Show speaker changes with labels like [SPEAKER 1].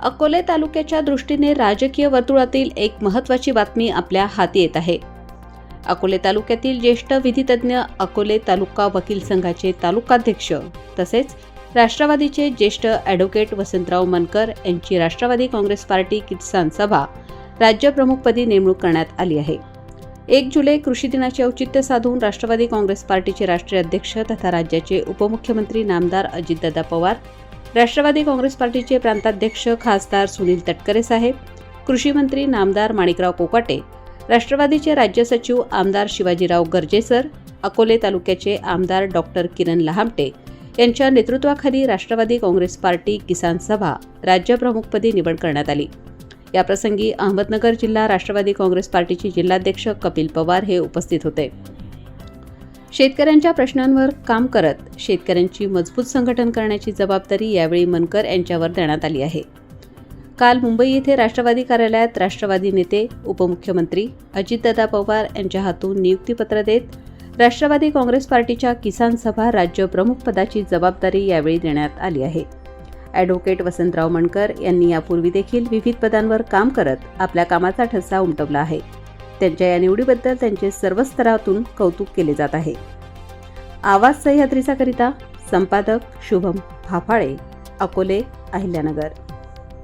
[SPEAKER 1] अकोले तालुक्याच्या दृष्टीने राजकीय वर्तुळातील एक महत्त्वाची बातमी आपल्या हाती येत आहे. अकोले तालुक्यातील ज्येष्ठ विधितज्ञ अकोले तालुका वकील संघाचे तालुकाध्यक्ष तसेच राष्ट्रवादीचे ज्येष्ठ ॲडव्होकेट वसंतराव मनकर यांची राष्ट्रवादी काँग्रेस पार्टी किसान सभा राज्यप्रमुखपदी नेमणूक करण्यात आली आहे. एक जुलै कृषी दिनाचे औचित्य साधून राष्ट्रवादी काँग्रेस पार्टीचे राष्ट्रीय अध्यक्ष तथा राज्याचे उपमुख्यमंत्री नामदार अजितदादा पवार राष्ट्रवादी काँग्रेस पार्टीचे प्रांताध्यक्ष खासदार सुनील तटकरे साहेब कृषी मंत्री नामदार माणिकराव कोकाटे राष्ट्रवादीचे राज्य सचिव आमदार शिवाजीराव गर्जेसर अकोले तालुक्याचे आमदार डॉक्टर किरण लहामटे यांच्या नेतृत्वाखाली राष्ट्रवादी काँग्रेस पार्टी किसान सभा राज्यप्रमुखपदी निवड करण्यात आली. याप्रसंगी अहमदनगर जिल्हा राष्ट्रवादी काँग्रेस पार्टीचे जिल्हाध्यक्ष कपिल पवार हे उपस्थित होते. शेतकऱ्यांच्या प्रश्नांवर काम करत शेतकऱ्यांची मजबूत संघटन करण्याची जबाबदारी यावेळी मनकर यांच्यावर देण्यात आली आहे. काल मुंबई येथे राष्ट्रवादी कार्यालयात राष्ट्रवादी नेते उपमुख्यमंत्री अजितदादा पवार यांच्या हातून नियुक्तीपत्र देत राष्ट्रवादी काँग्रेस पार्टीच्या किसान सभा राज्य प्रमुख पदाची जबाबदारी यावेळी देण्यात आली आहे. ॲडव्होकेट वसंतराव मणकर यांनी यापूर्वी देखील विविध पदांवर काम करत आपल्या कामाचा ठसा उमटवला आहे. त्यांच्या या निवडीबद्दल त्यांचे सर्व स्तरातून कौतुक केले जात आहे. आवाज सह्याद्रीचा करिता संपादक शुभम फाफाळे अकोले अहिल्यानगर.